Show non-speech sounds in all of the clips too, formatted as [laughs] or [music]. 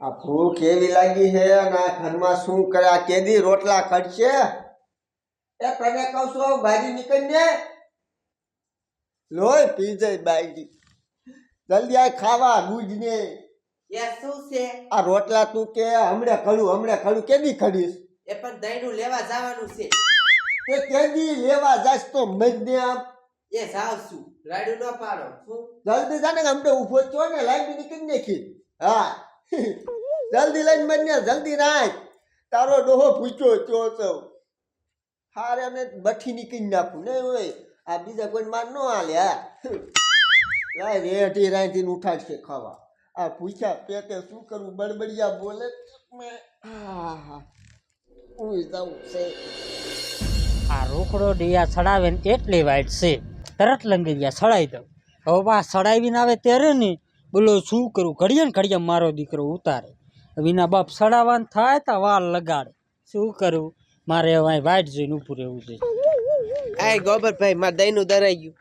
આ ભૂખ એવી લાગી છે અને આ ઘરમાં શું કરે આ કેદી રોટલા ખડશે? એ તને કહું છું ભાજી નીકળી દે લોય પી જાય બાઈડી જલ્દી આ ખાવા ગુજ ને. શું છે? આ રોટલા તું કે હમણે ખડું હમણે ખડું કેદી ખડીશ? એ પણ દહીંનું લેવા જવાનું છે. તે કેદી લેવા જાશ તો મજને આમ. એ જાવ છું રાડું ન પાડો. શું? જલ્દી જાને હમણે ઊભો છો ને લાઈન નીકળી નાખી. હા. [laughs] જલ્દી લઈને મજને જલ્દી નાખ તારો ડોહો પૂછ્યો ચો તો હારે અમે બઠી નીકળી નાખું ને હોય. આ બીજા કોઈ માર ન હાલ્યા [laughs] લાય રેઠી રાંધીને ઉઠાડશે ખાવા. આ પૂછ્યા પેટે શું કરવું? બડબડિયા બોલે હા હા. ઉઈ જાઉં છે. આ રોકડો ડિયા સડાવે ને એટલી વાઈટ છે. તરત લંગી ગયા સડાઈ દઉં. હવે બા સડાવીને આવે ત્યારે ને બોલો શું કરું? ઘડીએ ને ઘડીએ મારો દીકરો ઉતારે. વિના બાપ સડાવાન થાય તો વાલ લગાડે. શું કરું? મારે હવે વાઈટ જોઈને ઊભું રહેવું છે. આય ગોબરભાઈ માર દહીંનું દરાઈ ગયું.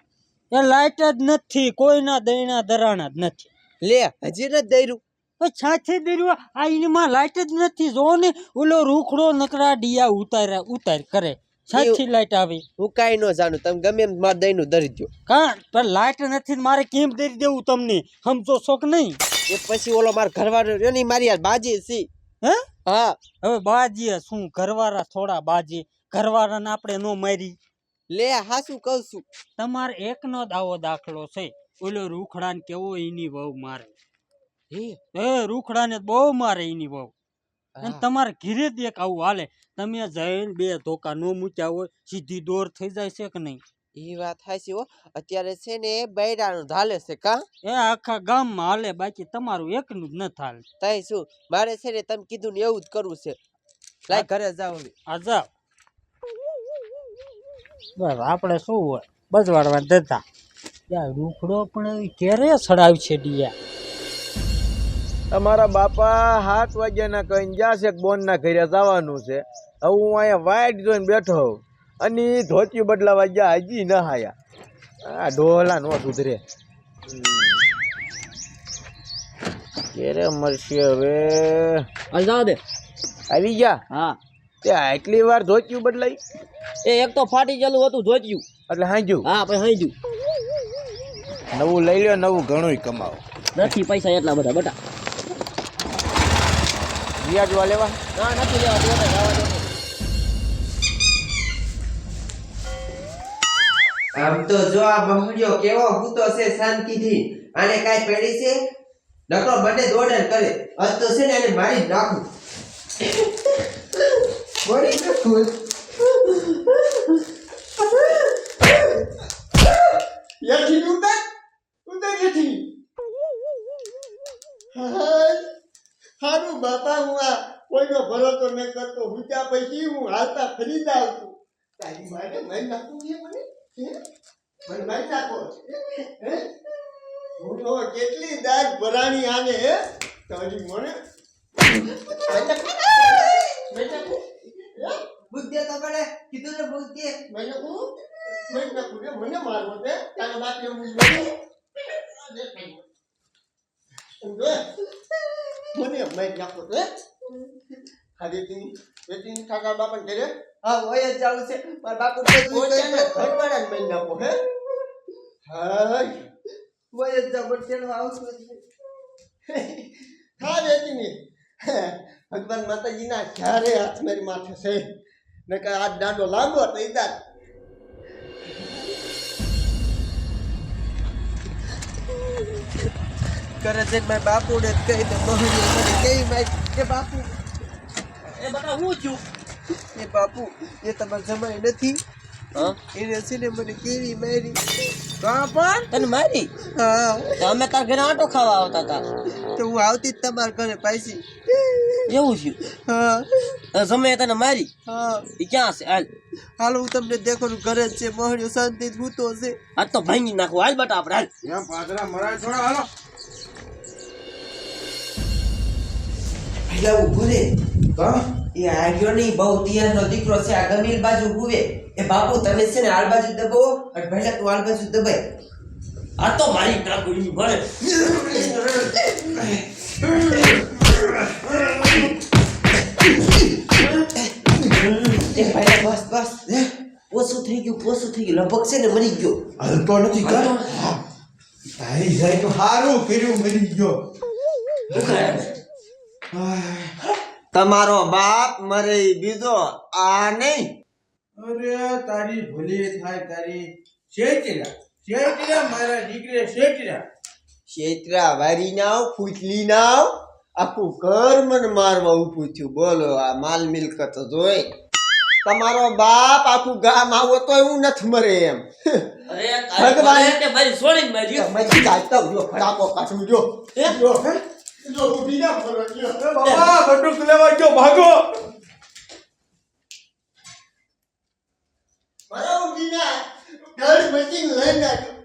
એ લાઈટ જ નથી કોઈના દઈના દરાણા જ નથી. લે હજી નથી દર્યું તો છાથી દર્યું આ એમાં લાઈટ જ નથી જો ને ઓલો રૂખડો નકરા ડિયા ઉતાર્યા ઉતાર કરે. છાથી લાઈટ આવી. હું કાઈ ન જાણું. તમે ગમે એમ માર દહીંનું દરી દો કા? પણ લાઈટ નથી મારે કેમ દરી દેવું તમને? સમજો શોક નહીં. એ પછી ઓલો માર ઘરવાળો રહ્યો ને મારી યાર બાજી છે. હે? હા. હવે બાજી શું? ઘરવાળા થોડા બાજી. ઘરવાળાને આપણે નો મારી. લે હા શું કહું છું? તમારે એકનો દાવો આવો દાખલો છે. ઓલો રૂખડાને કેવો એની વહુ મારે. હે? એ રૂખડાને બહુ મારે એની વહુ. અને તમારે ઘીરે દેખ આવું હાલે. તમે જઈને બે ધોકા નો મૂક્યા હોય સીધી દોર થઈ જાય છે કે નહીં? એ વાત હાચી હો. અત્યારે છે ને બૈરાનું ઢાલે છે કા? એ આખા ગામમાં હાલે બાકી તમારું એકનું જ ન થાલે તઈ શું? મારે છે ને તમે કીધું ને એવું જ કરવું છે. લાય ઘરે જાવ આ જાવ બસ આપણે શું હોય? બજવાડવા દેતા ત્યાં રૂખડો પણ ક્યારે સડાવ છે ડિયા. અમારા બાપા સાત વાગ્યાના કહીને જશે બોનના ઘરે જવાનું છે. હવે હું અહીંયા વાઈટ જોઈને બેઠો હોઉં. અને ઈ ધોતિયું બદલાવા ગયા હજી ન હાયા. આ ડોલા નો સુધરે. ક્યારે મળશે હવે? જવા દે. આવી ગયા? હા. તે આટલી વાર ધોતિયું બદલાઈ? એ એક તો ફાટી ગયેલું હતું ધોત્યું. એટલે હાંજ્યું? હા પછી હાંજ્યું. નવું લઈ લ્યો નવું ઘણું કમાવો. નથી પૈસા એટલા બધા બટા. વ્યાજ જોવા લેવા? ના નથી લેવા દે જવા દો. આમ તો જો આ બહુડિયો કેવો ગુતો છે શાંતિથી. આને કાંઈ પડી છે? નકરો મને દોડે કરે. આજ તો છે ને એને મારી નાખું. મારી નાખું યઠી ઉતર. ઉતર યઠી હારું બાપા હું આ કોઈનો ભરોસો ન કરતો. હું ત્યાં પછી હું હાલતા ફરી જાઉં છું. તારી માટે મન નાખવું છે મને? હે? મને મન નાખો હે? હું તો કેટલી દાજ ભરાણી આને હે? તારી મને? નાખું? નાખું? બુદ્ધિ તો પડે. કીધું ને બુદ્ધિ. મેં હું મને નાખું રે મને મારવો તે તારા બાપે હું મને મને મેં નાખો તે ખાલી વેટિંગ ઠાકા બાપા કરે હા હોય જ જાવું છે. મારા બાપુ ઘરવાળા જ મેં નાખો હે? હાય હોય જ જાવ પણ તેનો આવશું હા વેટિંગ ભગવાન માતાજીના ક્યારે હાથ મારી માથે છે. ને કે આ દાંડો લાંબો તો Thank દાંત કરે છે મારા બાપુને કહી દે કેવી મારી કે બાપુ એ બધા હું છું એ બાપુ એ તમારા જમાઈ નથી. એને છે ને મને કેવી મારી? કાં પણ? તને મારી? હા. અમે તાર ઘરે આટો ખાવા આવતા હતા તો હું આવતી જ તમારા ઘરે પાછી. એવું છે હા. સમય તને મારી? હા. એ ક્યાં છે? હાલ. હાલ હું તમને દેખાનું ઘરે જ છે મહણ્યો શાંતિ ભૂતો છે. આજ તો ભાંગી નાખો. હાલ બટા આપણે હાલ. પાદરા મરાય થોડા હાલો. પેલા ઊભો રે. કા એ આર્યો નહીં બહુ તિયારનો દીકરો છે. આ ગમીલ બાજુ ઊભે એ બાપુ તમે છે ને આલ બાજુ દબો અને પહેલા તું આલ બાજુ દબાય. આ તો મારી કાકુડી મળે એ પહેલા બસ બસ. પોસું થઈ ગયું પોસું થઈ ગયું. લગભગ ને મરી ગયો. હલતો નથી કર જાય તો સારું કર્યું મરી ગયો. તમારો બાપ મરે બીજો આ નહીં. અરે તારી ભૂલી થાય તારી શેઠિયા શેઠિયા મારા દીકરે શેઠિયા શેતરા વારી નાવ ફૂટલી નાવ આખું ઘર મને મારવા ઊભું થયું. બોલો આ માલ મિલકત જોઈ. તમારો બાપ આખું ગામ આવો તો હું નથી મરે એમ. અરે ભગવાન. મજી જાતા જો ફટાકો કાઢું જો. જો હે? ના ફરો જો. બાબા બંદૂક લેવા ગયો ભાગો. મારા ઊભી ના લઈ નાખ્યો.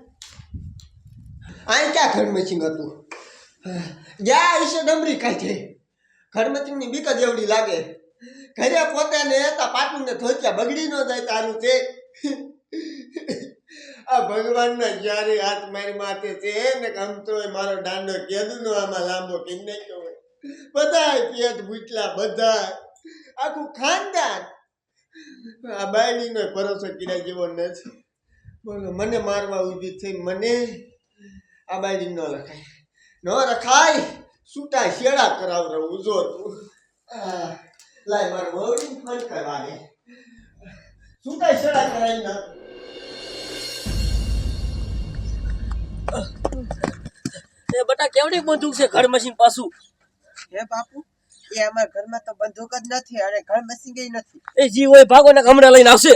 આ ક્યાં મચીન હતું? જ્યાં આવીશે ડમરી કાઢે ઘર મચીનની બીક જ એવડી લાગે. ઘરે પોતાને હતા પાટું ને બગડી ન જાય તારું છે. આ ભગવાનના જ્યારે હાથ મારી માથે છે ને આમ તો મારો દાંડો કેદુનો, આમાં લાંબો કેમ નહીં હોય બધાય પેટ ભૂટલા બધા આખું ખાનદાન. આ બાયડીનો ભરોસો કીડા જેવો નથી. બોલો, મને મારવા ઊભી થઈ, મને આ બાયડી ન રખાય. ન રખાય છૂટા શેડા કરાવ રહું જો તું લાય, મારે વહુને ફોન કરવા છૂટા શેડા કરાવી નાખ. એ બટા કેવડી બંદૂક છે ઘર મશીન પાછું? હે બાપુ એ અમારા ઘરમાં તો બંદૂક જ નથી અને ઘર મશીન કે નથી. એ જી હોય ભાગો ને હમણાં લઈને આવશે.